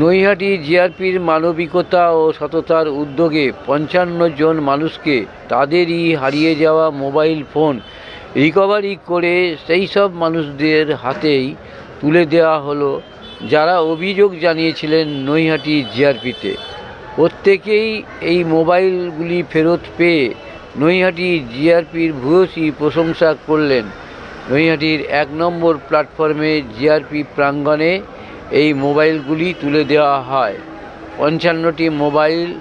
নৈহাটি জিআরপির মানবিকতা ও সততার উদ্যোগে পঞ্চান্ন জন মানুষকে তাদেরই হারিয়ে যাওয়া মোবাইল ফোন রিকভারি করে সেই সব মানুষদের হাতেই তুলে দেওয়া হলো, যারা অভিযোগ জানিয়েছিলেন নৈহাটি জিআরপিতে। প্রত্যেকেই এই মোবাইলগুলি ফেরত পেয়ে নৈহাটি জিআরপির ভূয়সী প্রশংসা করলেন। নৈহাটির এক নম্বর প্ল্যাটফর্মে জিআরপি প্রাঙ্গণে এই মোবাইলগুলি তুলে দেওয়া হয়। পঞ্চান্নটি মোবাইল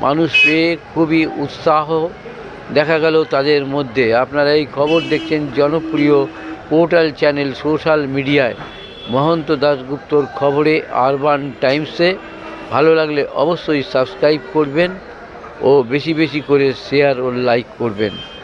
মানুষ পেয়ে খুবই উৎসাহ দেখা গেল তাদের মধ্যে। আপনারা এই খবর দেখছেন জনপ্রিয় পোর্টাল চ্যানেল সোশ্যাল মিডিয়ায়। মহন্ত দাশগুপ্তর খবরে আরবান টাইমসে। ভালো লাগলে অবশ্যই সাবস্ক্রাইব করবেন ও বেশি বেশি করে শেয়ার ও লাইক করবেন।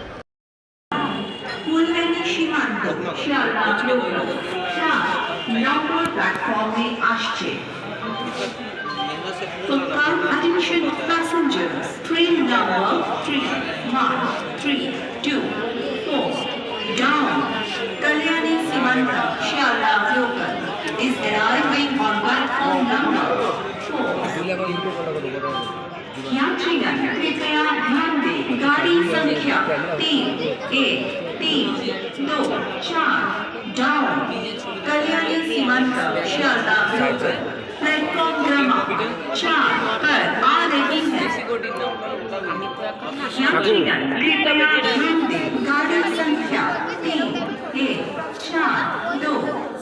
चार दो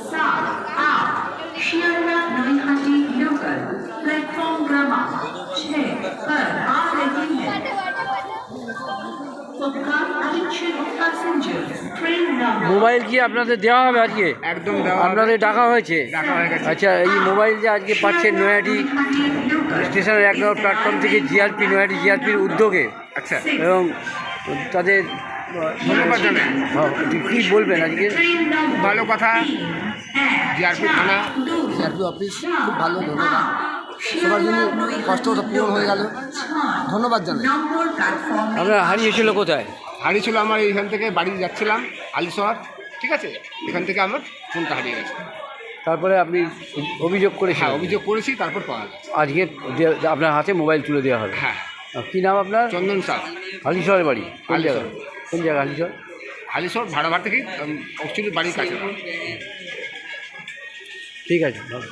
सात आठ शियाला नईहाटी लोकल प्लेटफॉर्म क्रमांक छह पर आ रही है For kind attention passengers, train number mobile কি আপনাদের দেওয়া হবে আজকে একদম দেওয়া আপনাদের ডাকা হয়েছে ডাকা হয়ে গেছে। আচ্ছা এই মোবাইল যে আজকে পাচ্ছেন নৈহাটি স্টেশনের এক নম্বর প্ল্যাটফর্ম থেকে জিআরপি নৈহাটি জিআরপির উদ্যোগে আচ্ছা এবং তাদের ধন্যবাদ জানাই হ্যাঁ, কি বলবেন আজকে? ভালো কথা জিআরপি থানা জিআরপি অফিস খুব ভালো ধন্যবাদ। সবার জন্য কষ্টটা পূরণ হয়ে গেল। ধন্যবাদ জানাই। আপনার হারিয়েছিল কোথায়? হারিয়েছিল আমার এইখান থেকে বাড়ি যাচ্ছিলাম আলিশহর ঠিক আছে? এখান থেকে আমার ফোনটা হারিয়ে গেছে। তারপরে আপনি অভিযোগ করে হ্যাঁ অভিযোগ করেছি তারপর পাওয়া গেছে। আজকে আপনার হাতে মোবাইল তুলে দেওয়া হবে। হ্যাঁ। কী নাম আপনার? চন্দন সাহ হালিশহরের বাড়ি। জায়গা কোন জায়গা হালিশহর হালিশহর ভাড়া ভাড়া থেকেই অ্যাকচুয়ালি বাড়ির কাছে ঠিক আছে ভালো।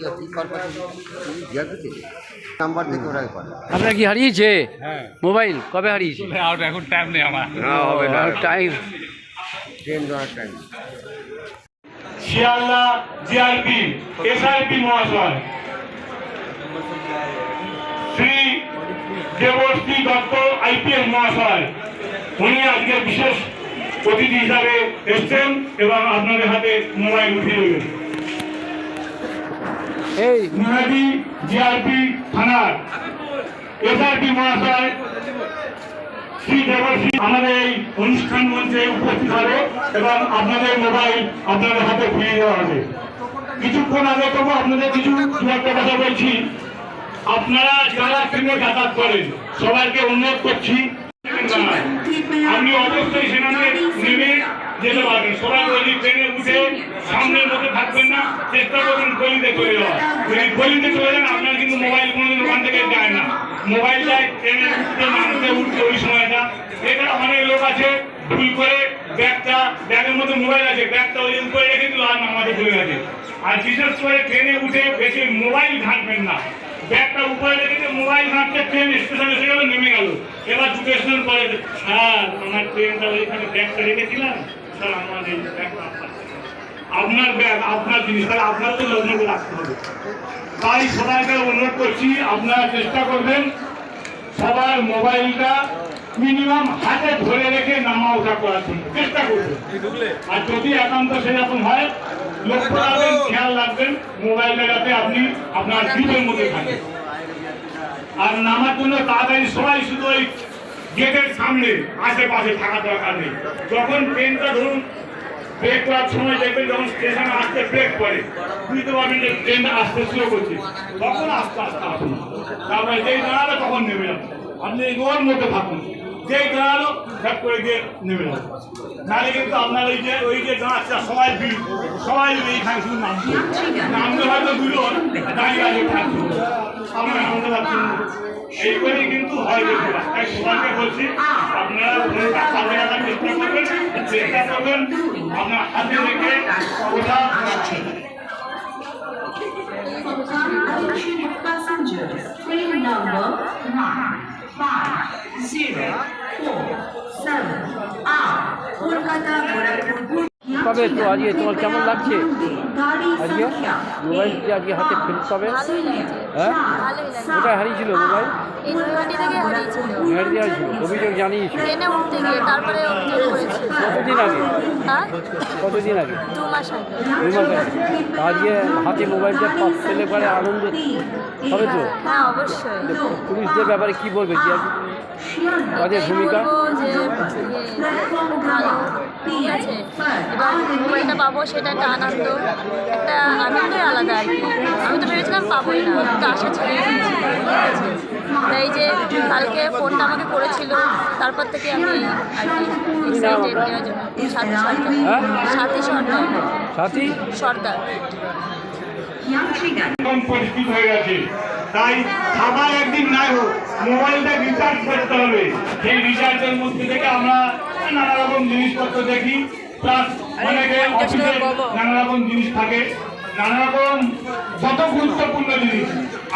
জাতি কর্পোরেশন জাতি নাম্বার থেকে ওরা করে। আপনার কি হারিয়েছে? হ্যাঁ। মোবাইল? কবে হারিয়েছে? আর এখন টাইম নেই আমার। টাইম ট্রেন ধরার টাইম শিয়ালদা জিআরপি এসআরপি মহাশয়। শ্রী দেবশ্রী দত্ত আইপিএস মহাশয়। উনি আজকে বিশেষ অতিথি হিসাবে এসছেন এবং আপনাদের হাতে মোবাইল উঠিয়ে দেবেন। এই। জিআরপি থানার এসআরপি মহাশয় শ্রী দেবশ্রী আমাদের এই অনুষ্ঠান মঞ্চে উপস্থিত হবে এবং আপনাদের মোবাইল আপনাদের হাতে ফিরিয়ে দেওয়া হবে। কিছুক্ষণ আগে তবু আপনাদের কিছু একটা কথা বলছি। আপনারা যারা ট্রেনে যাতায়াত করেন, সবাইকে অনুরোধ করছি আপনি অবশ্যই সেখানে নেমে যেতে পারবেন ট্রেনে উঠে মোবাইল কোনোদিন না। মোবাইল যায় ট্রেনে রেখে দিল বেশি মোবাইল ঘাঁটবেন না। ব্যাগটা উপরে রেখেছে মোবাইল ঘাঁটছে ট্রেন স্টেশন এসে নেমে গেল। এবার দুটো স্টেশন পরে স্যার আমার ট্রেনটা ওইখানে ব্যাগটা রেখেছিলাম। স্যার আপনার ব্যাগ আপনার জিনিস তাহলে আপনার তো লগ্ন করে রাখতে হবে। তাই সবাইকে অনুরোধ করছি আপনারা চেষ্টা করবেন সবার মোবাইলটা মিনিমাম হাতে ধরে রেখে নামা ওঠা করার জন্য। চেষ্টা করবেন। আর যদি একান্ত সেরকম হয় লক্ষ্য রাখবেন খেয়াল রাখবেন মোবাইলটা যাতে আপনি আপনার জিপের মধ্যে থাকেন আর নামার জন্য তাড়াতাড়ি সবাই শুধু ওই গেটের সামনে আশেপাশে থাকা দরকার নেই। যখন ট্রেনটা ধরুন ব্রেক করার সময় দেখবেন যখন স্টেশনে আসতে ব্রেক করে বুঝতে পারবেন যে ট্রেনটা আসতে শুরু করছে। তখন আস্তে আস্তে আসুন। তারপরে যেই দাঁড়ালে তখন নেমে যাবে। আপনি ওর মধ্যে থাকুন। যেই দাঁড়াল ঝট করে গিয়ে নেমে যাবে নাহলে কিন্তু আপনার ওই যে ওই যে দাঁড়াচ্ছে সবাই ভিড় সবাই এইখানে শুধু নামছে নামলে হয়তো দুজন দাঁড়িয়ে দাঁড়িয়ে থাকছে আমরা নামতে পারছি এই করেই কিন্তু হয় তাই সবাইকে বলছি, আপনারা ফোনটা হাতে চেষ্টা করবেন চেষ্টা করবেন, আপনার হাতে রেখে কোথাও রাখছেন train number one, five. zero, um, 3, 2, 1. পাবে তো আজকে তোমার কেমন লাগছে? আজকে? মোবাইল কি আজকে হাতে ফেরত পাবে? হ্যাঁ? কোথায় হারিয়েছিল মোবাইল? নৈহাটি হারিয়েছিল অভিযোগ জানিয়েছিল। কতদিন আগে? কতদিন আগে? দু মাস আগে। আজকে হাতে মোবাইলটা পেলে পারে আনন্দ হবে তো? পুলিশদের ব্যাপারে কি বলবে? যে তাদের ভূমিকা মোবাইলটা পাবো সেটা একটা আনন্দ একটা আনন্দই আলাদা আর কি। আমি তো ভেবেছিলাম পাবোই না তো আশা ছেড়ে দিয়েছি ঠিক তাই যে কালকে ফোনটা আমাকে করেছিল তারপর থেকে আমি আর কি এক্সাইটেড নেওয়ার জন্য। সাথী সরকার হ্যাঁ? সাথী সরকার সাথী? সরকার যাত্রীগণ হয়ে গেছে। তাই খাবার একদিন নাই হোক মোবাইলটা রিচার্জ করতে হবে। সেই রিচার্জের মধ্যে থেকে আমরা নানা রকম জিনিসপত্র দেখি। প্লাস অনেকে অফিসে নানা রকম জিনিস থাকে নানা রকম যত গুরুত্বপূর্ণ জিনিস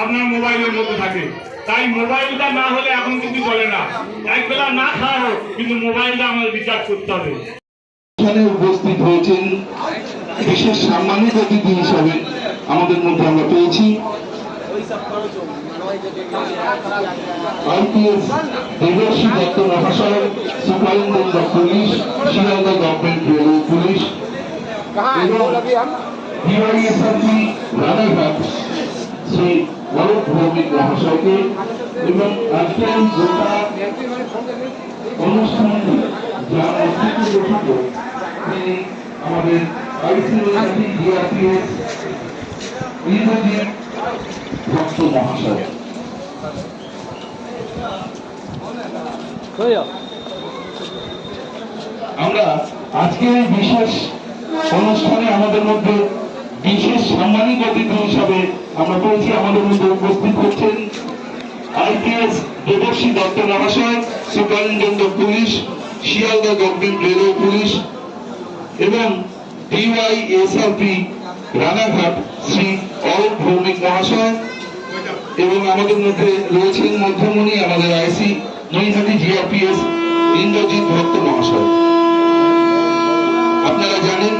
আপনার মোবাইলের মধ্যে থাকে। তাই মোবাইলটা না হলে এখন কিন্তু চলে না। একবেলা না খাওয়া হোক কিন্তু মোবাইলটা আমাদের রিচার্জ করতে হবে। এখানে উপস্থিত হয়েছেন বিশেষ সম্মানিত অতিথি হিসাবে আমাদের মধ্যে আমরা পেয়েছি। আইপিএস দেবর্ষী দত্ত মহাশয় superintendent of police Sealdah government railway police এবং ডিওয়াইএসআরপি রানাঘাট শ্রী অরূপ ভৌমিক মহাশয়কে এবং আজকের গোটা অনুষ্ঠানটি গঠিত তিনি আমাদের ডিআরপিএস ইন্দ্রজিৎ ভক্ত মহাশয়। আমরা আজকের এই বিশেষ অনুষ্ঠানে আমাদের মধ্যে বিশেষ সাম্মানিক অতিথি হিসাবে আমরা পেয়েছি আমাদের মধ্যে উপস্থিত হচ্ছেন আইপিএস দেবর্ষী দত্ত মহাশয়, superintendent of police, Sealdah government railway police, এবং ডিওয়াইএসআরপি রানাঘাট শ্রী অরূপ ভৌমিক মহাশয় এবং আমাদের মধ্যে রয়েছেন মধ্যমণি আমাদের আইসি নৈহাটি জিআরপিএস ইন্দ্রজিৎ ভক্ত মহাশয়। আপনারা জানেন,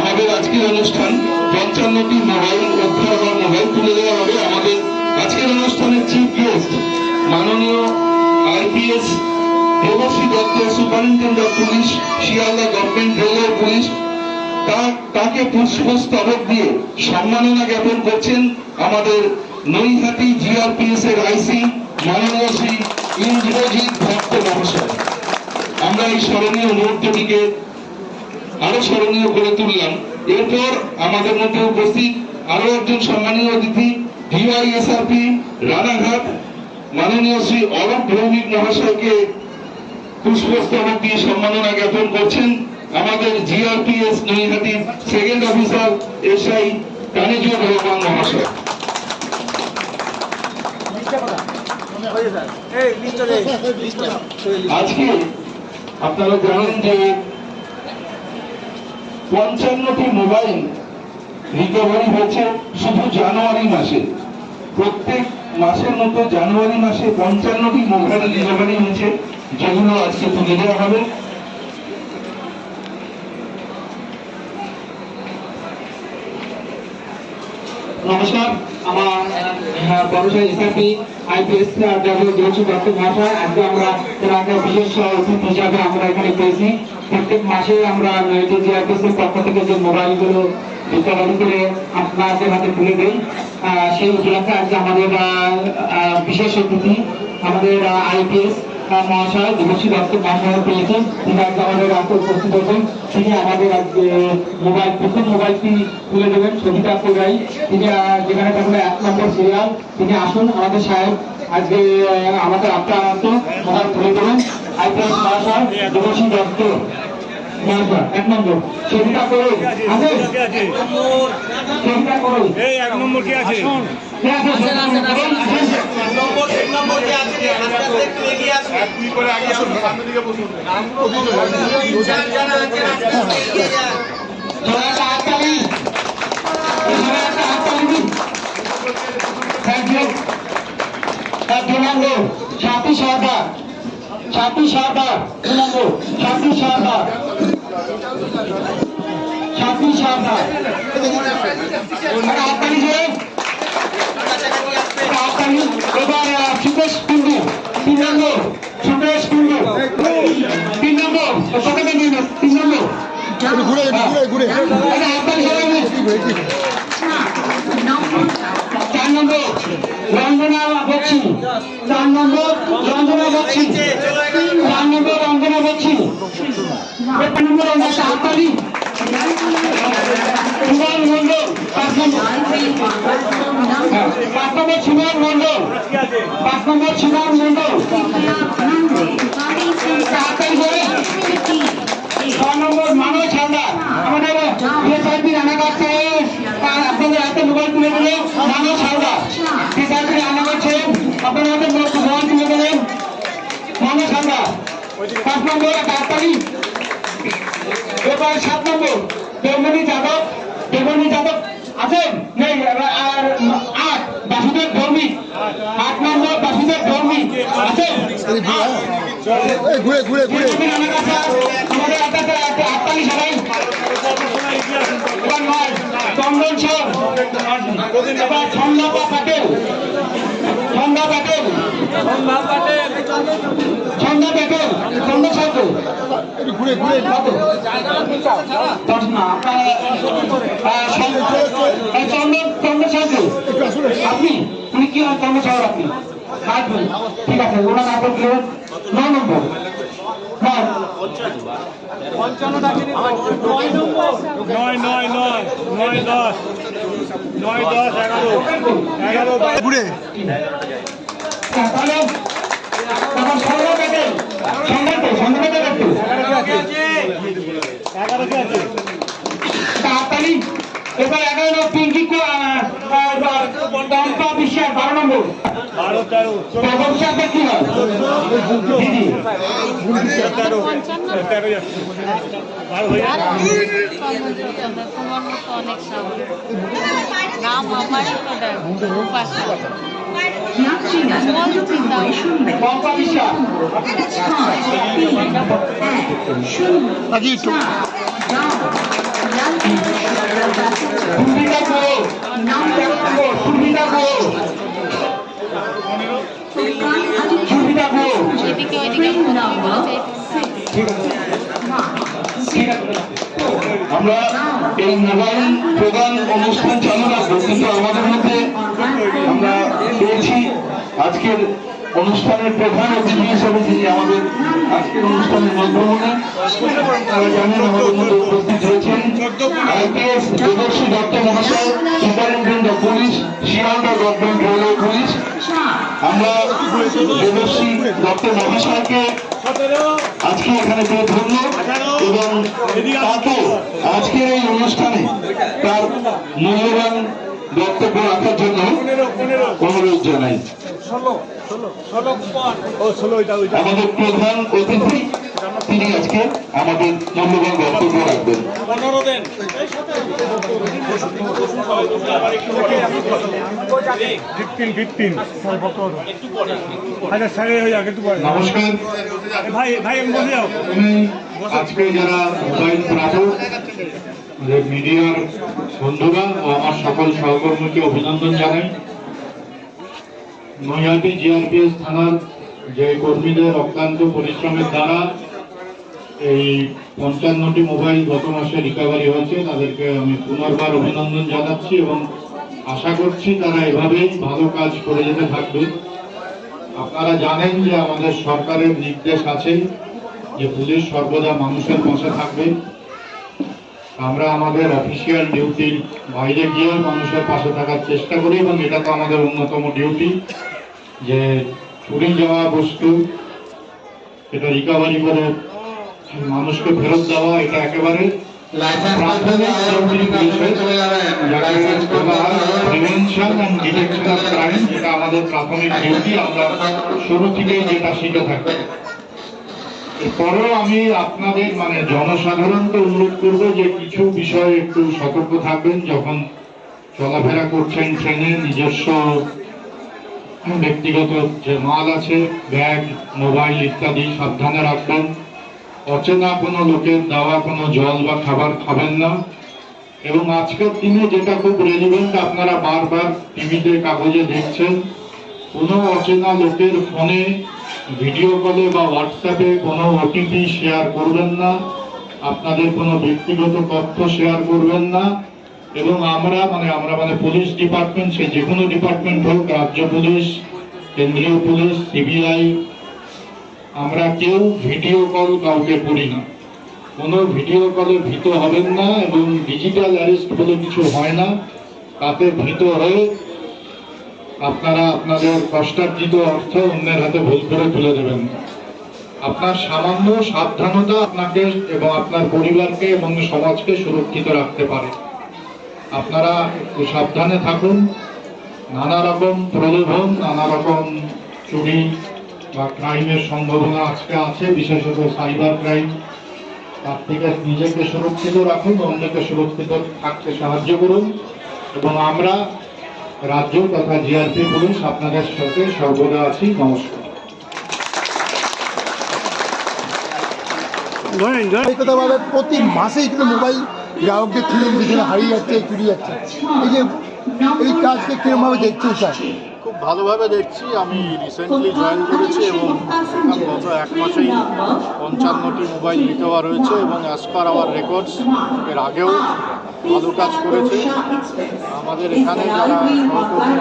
আমাদের আজকের অনুষ্ঠান পঞ্চান্নটি মোবাইল উদ্ধার বা মোবাইল তুলে দেওয়া হবে আমাদের আজকের অনুষ্ঠানের চিফ গেস্ট মাননীয় IPS Debashree Dutta, superintendent of police, Sealdah government railway police. তাকে পুষ্পস্তবক দিয়ে সম্মাননা জ্ঞাপন করছেন আমাদের নৈহাটি জিআরপিএস এর আইসি মাননীয় শ্রী ইন্দ্রজিৎ ভক্ত মহাশয়। আমরা এই স্মরণীয় মুহূর্তটিকে আরও স্মরণীয় করে তুললাম। এরপর আমাদের মধ্যে উপস্থিত আরও একজন সম্মানীয় অতিথি, ডিওয়াইএসআরপি, রানাঘাট, মাননীয় শ্রী অরূপ ভৌমিক মহাশয়কে পুষ্পস্তবক দিয়ে সম্মাননা জ্ঞাপন করছেন আমাদের GRPS Naihati second officer SI Kanizur Rahman মহাশয়। আজকে আপনারা জানেন যে পঞ্চান্নটি মোবাইল রিকভারি হয়েছে শুধু জানুয়ারি মাসে। প্রত্যেক মাসের মতো জানুয়ারি মাসে পঞ্চান্নটি মোবাইল ডেলিভারি হয়েছে, যেগুলো আজকে তুলে দেওয়া হবে। নমস্কার, আমার বড়সাই আমরা এখানে পেয়েছি। প্রত্যেক মাসে আমরা জিআরপিএস এর পক্ষ থেকে আজকে আমাদের বিশেষ অতিথি আমাদের আইপিএস মহাশয় দেবশ্রী দত্ত মহাশয় পেয়েছেন। তিনি আজকে আমাদের রাতে উপস্থিত হয়েছেন। তিনি আমাদের আজকে মোবাইল প্রথম মোবাইলটি তুলে দেবেন সবিতা কোরাই তিনি যেখানে থাকবে এক নম্বর সিরিয়াল তিনি আসুন আমাদের সাহেব আজকে আমাদের আপনার মোবাইল তুলে দেবেন। আইপিএস মহাশয় দেবশ্রী দত্ত এক নম্বর। সবিতা কোরাই আছে? সবিতা এই এক নম্বর কি আছে? কে আছে সবিতা কোরাই? সবাই একটা হাততালি। সবাই একটা হাততালি দিন। Thank you. আর দু নম্বর, সাথী সরকার সাথী সরকার দু নম্বর, সাথী সরকার সাথী একটা হাততালি দিয়ে। হাততালি। এবার সুকেশ কুন্ডু তিন নম্বর সুকেশ কুন্ডু তিন নম্বর পকেটে নিয়ে নাও, তিন নম্বর। ঘুরে ঘুরে ঘুরে। সবাই দিন। চার নম্বর রঞ্জনা বচ্ছি চার নম্বর রঞ্জনা বচ্ছি চার নম্বর রঞ্জনা এক নম্বর হাততালি সুমন মন্ডল পাঁচ নম্বর হ্যাঁ, পাঁচ নম্বর সুমন মন্ডল পাঁচ নম্বর সুমন মন্ডল একটা করে। ছ নম্বর মানব হালদার। আমাদের এসআইপি রানাঘাট থেকে আপনাদের হাতে মোবাইল তুলে দিলে মানব হালদার। এসআইপি রানাঘাট ছেড়ে আপনাদের হাতে মোবাইল তুলে দিলেন। মানব হালদার। পাঁচ নম্বর একটা এবার সাত নম্বর, দেবমণি যাদব। দেবমণি যাদব আছেন? নেই আর- বাসুদেব ধর্মী। আট নম্বর বাসুদেব ধর্মী। এই ঘুরে ঘুরে ঘুরে। আমাদের হাতে সবাই চন্দন সর। এবার ছন্দা প্যাটেল ছন্দা প্যাটেল ছন্দ সর তো একটু ঘুরে ঘুরে কত আপনি তুমি কি চন্দ্র সর আপনি ঠিক আছে ওনার নয় নম্বর নয় নয় নয় নয় নয় দশ নয় দশ এগারো এগারো ঘুরে তাহলে তখন সন্ধ্যা পেতে একটু আছে। তাড়াতাড়ি এবার এগারো পিঙ্কি দম্পা বিশ্বাস বারো নম্বর। কি হয়? দিদি। সুবিধা করো আমরা এই মোবাইল প্রদান অনুষ্ঠান চালু রাখব, কিন্তু আমাদের মধ্যে আমরা পেয়েছি আজকের অনুষ্ঠানের প্রধান অতিথি হিসেবে যিনি আমাদের আজকের অনুষ্ঠানের মধ্যমণি তারা জানেন আমাদের মধ্যে উপস্থিত আইপিএস দেবশ্রী দত্ত মহাশয় superintendent of police Sealdah government railway police. আমরা দেবশ্রী দত্ত মহাশয়কে আজকে এখানে পেয়ে ধন্য। এবং তাকে আজকের এই অনুষ্ঠানে তার মূল্যবান বক্তব্য রাখার জন্য অনুরোধ জানাই। ও ষোলো ওইটা ওইটা। আমাদের প্রধান অতিথি তিনি আজকে আমাদের মূল্যবান বক্তব্য রাখবেন। Fifteen fifteen. আচ্ছা স্যারে হয়ে যাক একটু পরে। নমস্কার। ভাই ভাই আমি বসে যাও আমি আজকে যারা মোবাইল প্রাপক মিডিয়ার বন্ধুরা ও আমার সকল সহকর্মীকে অভিনন্দন জানাই। নৈহাটি জিআরপিএস থানার যে কর্মীদের অক্লান্ত পরিশ্রমের দ্বারা এই পঞ্চান্নটি মোবাইল গত মাসে রিকভারি হয়েছে, তাদেরকে আমি পুনর্বার অভিনন্দন জানাচ্ছি এবং আশা করছি তারা এভাবেই ভালো কাজ করে যেতে থাকবে। আপনারা জানেন যে আমাদের সরকারের নির্দেশ আছে যে পুলিশ সর্বদা মানুষের পাশে থাকবে। আমরা আমাদের অফিসিয়াল ডিউটির বাইরে গিয়েও মানুষের পাশে থাকার চেষ্টা করি এবং এটা তো আমাদের অন্যতম ডিউটি যে চুরি যাওয়া বস্তু এটা রিকভারি করে মানুষকে ফেরত দেওয়া এটা একেবারে আমাদের প্রাথমিক ডিউটি আমরা শুরু থেকেই যেটা শিখে থাকি। এরপরেও আমি আপনাদের মানে জনসাধারণকে অনুরোধ করব যে কিছু বিষয়ে একটু সতর্ক থাকবেন যখন চলাফেরা করছেন ট্রেনে নিজস্ব ব্যক্তিগত যে মাল আছে, ব্যাগ, মোবাইল ইত্যাদি সাবধানে রাখবেন। অচেনা কোনো লোকের দেওয়া কোনো জল বা খাবার খাবেন না। এবং আজকের দিনে যেটা খুব রেলিভেন্ট আপনারা বারবার টিভিতে, কাগজে দেখছেন, কোনো অচেনা লোকের ফোনে ভিডিও কলে বা হোয়াটসঅ্যাপে কোনো ওটিপি শেয়ার করবেন না। আপনাদের কোনো ব্যক্তিগত তথ্য শেয়ার করবেন না। এবং আমরা মানে আমরা মানে পুলিশ ডিপার্টমেন্ট, সে যে কোনো ডিপার্টমেন্ট হোক, রাজ্য পুলিশ, কেন্দ্রীয় পুলিশ, সিবিআই, আমরা কেউ ভিডিও কল কাউকে করি না। কোনো ভিডিও কলে ভীত হবেন না এবং ডিজিটাল অ্যারেস্ট বলে কিছু হয় না। তাতে ভীত হয়ে আপনারা আপনাদের কষ্টার্জিত অর্থ অন্যের হাতে ভুল করে তুলে দেবেন। আপনার সামান্য সাবধানতা আপনাকে এবং আপনার পরিবারকে এবং সমাজকে সুরক্ষিত রাখতে পারে। আপনারা সাবধানে থাকুন। নানা রকম প্রলোভন, নানা রকম চুরি বা ক্রাইমের সম্ভাবনা আজকে আছে, বিশেষত সাইবার ক্রাইম। তার থেকে নিজেকে সুরক্ষিত রাখুন, অন্যকে সুরক্ষিত থাকতে সাহায্য করুন। এবং আমরা রাজ্য তথা জিআরপি পুলিশ আপনাদের সাথে সর্বদা আছি। নমস্কার। প্রতি মাসেই কিন্তু মোবাইল গ্রাহকদের খুলে পিছনে হারিয়ে যাচ্ছে, চুরি যাচ্ছে। এই যে, এই কাজকে কিরমভাবে দেখছেন স্যার? খুব ভালোভাবে দেখছি। আমি রিসেন্টলি জয়েন করেছি এবং গত এক মাসেই পঞ্চান্নটি মোবাইল রিকভার রয়েছে এবং অ্যাজ পার আওয়ার রেকর্ডস এর আগেও ভালো কাজ করেছে। আমাদের এখানে যারা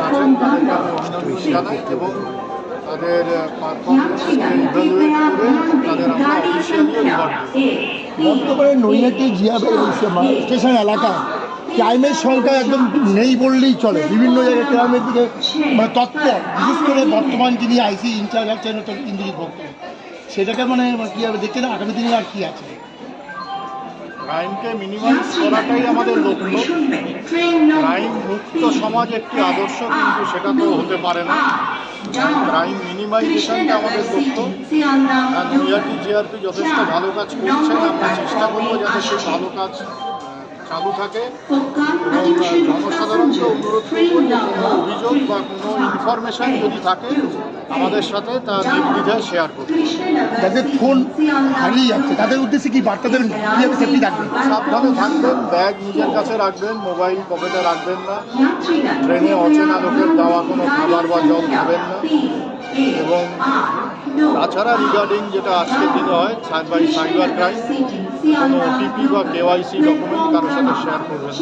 আছেন তাদেরকে আমি অভিনন্দন জানাই এবং তাদের পারফরমেন্সকে ইভ্যালুয়েট করে তাদের আমরা অফিসিয়ালি বর্তমানে নৈহাটি জিয়া স্টেশন এলাকা ক্রাইমের সংখ্যা একদম নেই বললেই চলে। বিভিন্ন জায়গায় ক্রাইমের দিকে মানে তত্ত্ব, বিশেষ করে বর্তমান যিনি আইসি ইনচার্জ আছেন ইন্দ্রজিৎ ভক্ত, সেটাকে মানে কীভাবে দেখছেন আগামী দিনে আর কি আছে? ক্রাইমকে মিনিমাইজ করাটাই আমাদের লক্ষ্য। ক্রাইম মুক্ত সমাজ একটি আদর্শ, কিন্তু সেটা তো হতে পারে না। ক্রাইম মিনিমাইজেশনটা আমাদের লক্ষ্য। আর জিআরপি জিআরপি যথেষ্ট ভালো কাজ করছে আমরা চেষ্টা করব যাতে সে ভালো কাজ চালু থাকে। জনসাধারণকে অনুরোধ কোনো অভিযোগ বা কোনো ইনফরমেশন যদি থাকে আমাদের সাথে তা নির্দ্বিধায় শেয়ার করুন। যাদের ফোন হারিয়ে যাচ্ছে তাদের উদ্দেশ্যে কি বার্তা দেবেন? কীভাবে সেফটি থাকবে সাবধানে থাকবেন ব্যাগ নিজের কাছে রাখবেন মোবাইল পকেটে রাখবেন না। ট্রেনে অচেনা লোকের দেওয়া কোনো খাবার বা জল খাবেন না। এবং তাছাড়া রিগার্ডিং যেটা আজকের দিনে হয় সাইবার সাইবার ক্রাইম কোনো ওটিপি বা কেওয়াইসি ডকুমেন্ট কারোর সাথে শেয়ার করবেন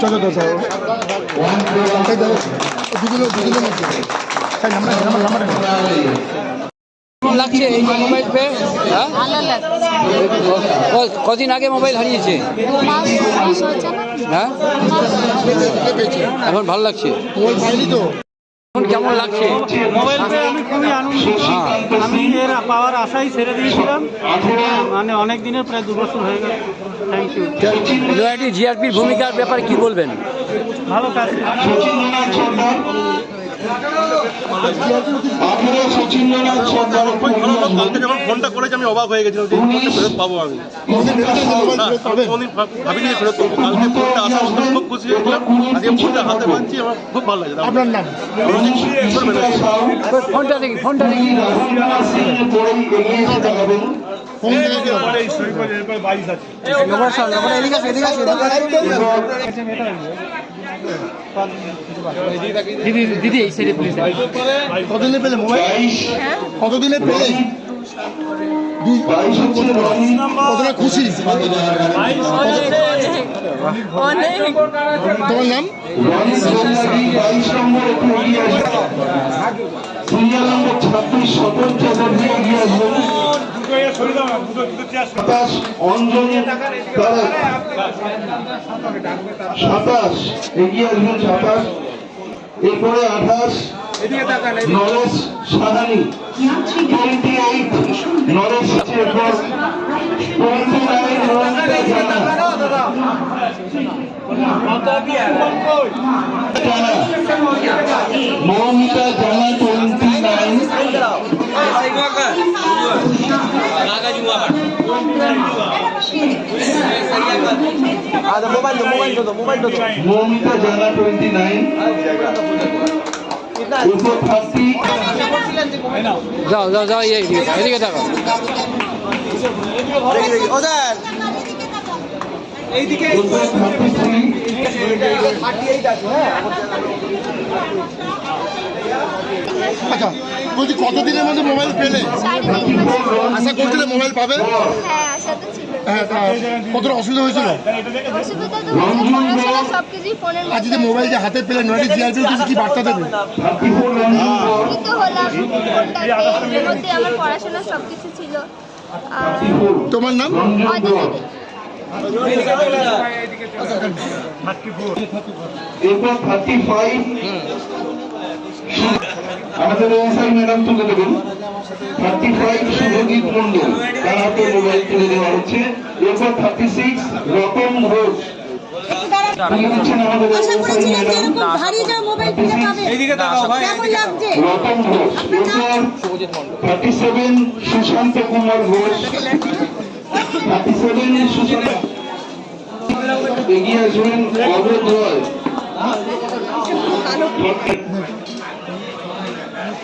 চলো দুজনের মধ্যে। লাগছে এই মোবাইল পেয়ে হ্যাঁ? ভালো লাগছে ক- কদিন আগে মোবাইল হারিয়েছে? হ্যাঁ? এখন ভালো লাগছে? মোবাইল পাইনি তো এখন কেমন লাগছে? মোবাইল পেয়ে আমি খুবই আনন্দিত। আমি এর পাওয়ার আশাই ছেড়ে দিয়েছিলাম। মানে অনেক দিনের প্রায় দু বছর হয়ে গেল। থ্যাংক ইউ নয়াটি জিআরপির ভূমিকার ব্যাপারে কি বলবেন? ভালো কাজ। কালকে যখন ফোনটা করেছি আমি অবাক হয়ে গেছিলাম যে ফেরত পাবো আমি। কোনোদিন ভেবেছেন যে মোবাইল না, ফেরত পাবেন। কোনোদিন ভাব- ভাবিনি যে ফেরত পাবো। কালকে ফোনটা আসার সময় খুব খুশি হয়েছিলাম আজকে ফোনটা হাতে পাচ্ছি আমার খুব ভালো লাগে আপনার নাম। ফোনটা দেখি ফোনটা দেখি। দিদি এই সাইডে প্লিজ কতদিনে পেলে মোবাইল? বাইশ। কতদিনে পেলে? কতটা খুশি? তোমার নাম? সিরিয়াল নম্বর ছাব্বিশ আসবেন সাতাশ অঞ্জনী তারাক সাতাশ এগিয়ে আসবেন সাতাশ। এরপরে আঠাশ নরেশ সাহানি টোয়েন্টি এইট নরেশ এরপর টোয়েন্টি নাইন রঞ্জিতা জানা মৌমিতা জানা টোয়েন্টি নাইন মৌমিতা জানা টোয়েন্টি নাইন থার্টি। যাও যাও যাও এই এদিকে এদিকে থার্টি থ্রি আচ্ছা বলছি কতদিনের মধ্যে মোবাইল পেলে? আশা করছিলে মোবাইল পাবে। হ্যাঁ আশা তো ছিল। হ্যাঁ তা কতটা অসুবিধা হয়েছিল? আজ যে মোবাইল যে হাতে পেলে নয়টি জিআরপি কি বার্তা দেবে? পড়াশোনা ছিল। তোমার নাম? এরপর থার্টি ফাইভ আমাদের এসআই ম্যাডাম তুলে দেবেন থার্টি ফাইভ শুভজিৎ মন্ডল তার হাতে মোবাইল তুলে দেওয়া হচ্ছে। এরপর thirty six Ratan Ghosh. Sushanta Kumar thirty seven Sushanta এগিয়ে আসবেন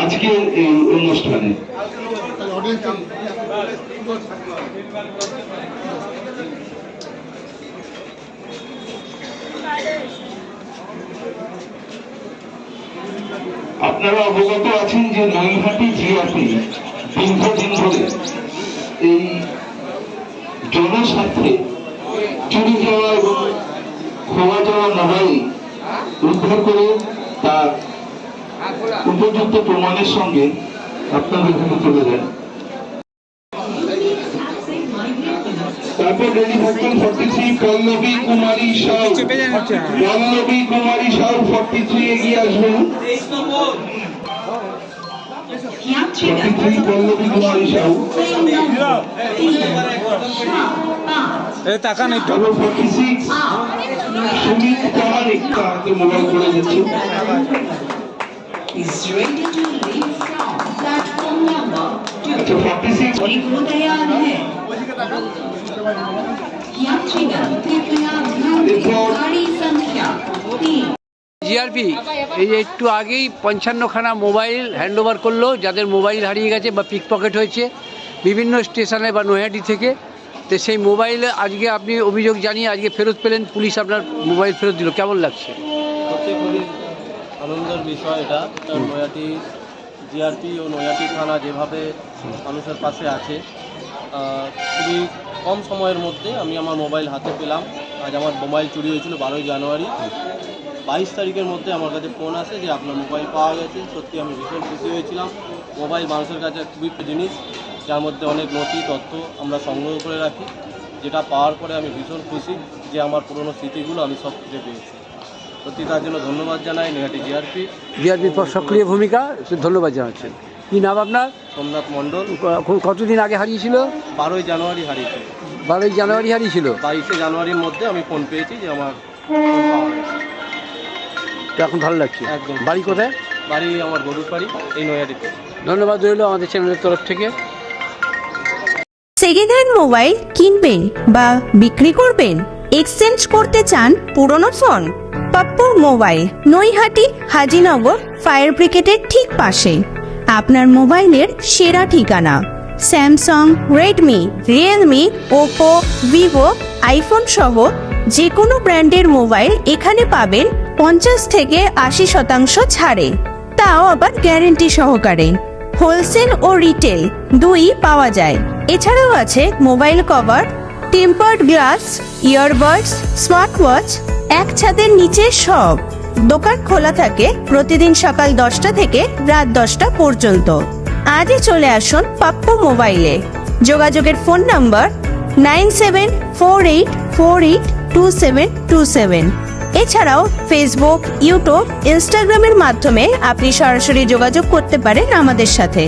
আজকের এই অনুষ্ঠানে। আপনারা অবগত আছেন যে নৈহাটি জিআরপি দীর্ঘদিন ধরে এই জনস্বার্থে চুরি যাওয়া এবং খোয়া যাওয়া মোবাইল উদ্ধার করে তার উপযুক্ত প্রমাণের সঙ্গে আপনাদের এখানে তুলে দেন তারপর রেডি থাকবেন forty three Pallavi Kumari Sau. Pallavi Kumari Sau forty three এগিয়ে আসবেন। Forty three Pallavi Kumari Sau. টাকা নেই তারপর ফর্টি সিক্স সুমিত প্রামাণিক তার মোবাইল করে দিচ্ছে। is ready to leave from platform number two. যাচ্ছে ফর্টি সিক্স और वो तैयार है यात्रीगण कृपया ध्यान दें गाड़ी संख्या तीन জিআরপি এই যে একটু আগেই পঞ্চান্নখানা মোবাইল হ্যান্ড ওভার করলো যাদের মোবাইল হারিয়ে গেছে বা পিক পকেট হয়েছে বিভিন্ন স্টেশনে বা নৈহাটি থেকে তো সেই মোবাইল আজকে আপনি অভিযোগ জানিয়ে আজকে ফেরত পেলেন পুলিশ আপনার মোবাইল ফেরত দিল কেমন লাগছে সত্যি খুবই আনন্দের বিষয় এটা। কারণ নয়াটি জিআরপি ও নয়াটি থানা যেভাবে মানুষের পাশে আছে খুবই কম সময়ের মধ্যে আমি আমার মোবাইল হাতে পেলাম। আজ আমার মোবাইল চুরি হয়েছিল বারোই জানুয়ারি। বাইশ তারিখের মধ্যে আমার কাছে ফোন আসে যে আপনার মোবাইল পাওয়া গেছে। সত্যি আমি ভীষণ খুশি হয়েছিলাম। মোবাইল মানুষের কাছে খুবই জিনিস যার মধ্যে অনেক নথি তথ্য আমরা সংগ্রহ করে রাখি। যেটা পাওয়ার পরে আমি ভীষণ খুশি যে আমার পুরনো স্মৃতিগুলো আমি সব খুঁজে পেয়েছি। সত্যি তার জন্য ধন্যবাদ জানাই নেহাটি জিআরপি জিআরপির পর সক্রিয় ভূমিকা সে ধন্যবাদ জানাচ্ছেন কী নাম আপনার? সোমনাথ মণ্ডল। কতদিন আগে হারিয়েছিল? বারোই জানুয়ারি হারিয়েছে বারোই জানুয়ারি হারিয়েছিল? বাইশে জানুয়ারির মধ্যে আমি ফোন পেয়েছি যে আমার এখন ভালো লাগছে? একদম। বাড়ি কোথায়? বাড়ি আমার গরুর বাড়ি এই নয়াটিতে ধন্যবাদ রইল আমাদের চ্যানেলের তরফ থেকে। সেকেন্ড হ্যান্ড মোবাইল কিনবেন বা বিক্রি করবেন? এক্সচেঞ্জ করতে চান পুরনো phone, Pappu mobile, Naihati, Hajinagar, fire ব্রিগেডের ঠিক পাশে। আপনার মোবাইলের সেরা ঠিকানা, Samsung, Redmi, Realme, Oppo, Vivo, iPhone সহ যে কোনো ব্র্যান্ডের মোবাইল এখানে পাবেন পঞ্চাশ থেকে আশি শতাংশ ছাড়ে। তাও আবার গ্যারেন্টি সহকারে। হোলসেল ও রিটেল দুই পাওয়া যায়। এছাড়াও আছে mobile cover tempered glass earbuds smart watch এক ছাদের নিচে সব। দোকান খোলা থাকে প্রতিদিন সকাল দশটা থেকে রাত দশটা পর্যন্ত। আজই চলে আসুন পাপ্পু মোবাইলে। যোগাযোগের phone number nine seven four eight four eight two seven two seven. এছাড়াও ফেসবুক, ইউটিউব, ইনস্টাগ্রামের মাধ্যমে আপনি সরাসরি যোগাযোগ করতে পারেন আমাদের সাথে।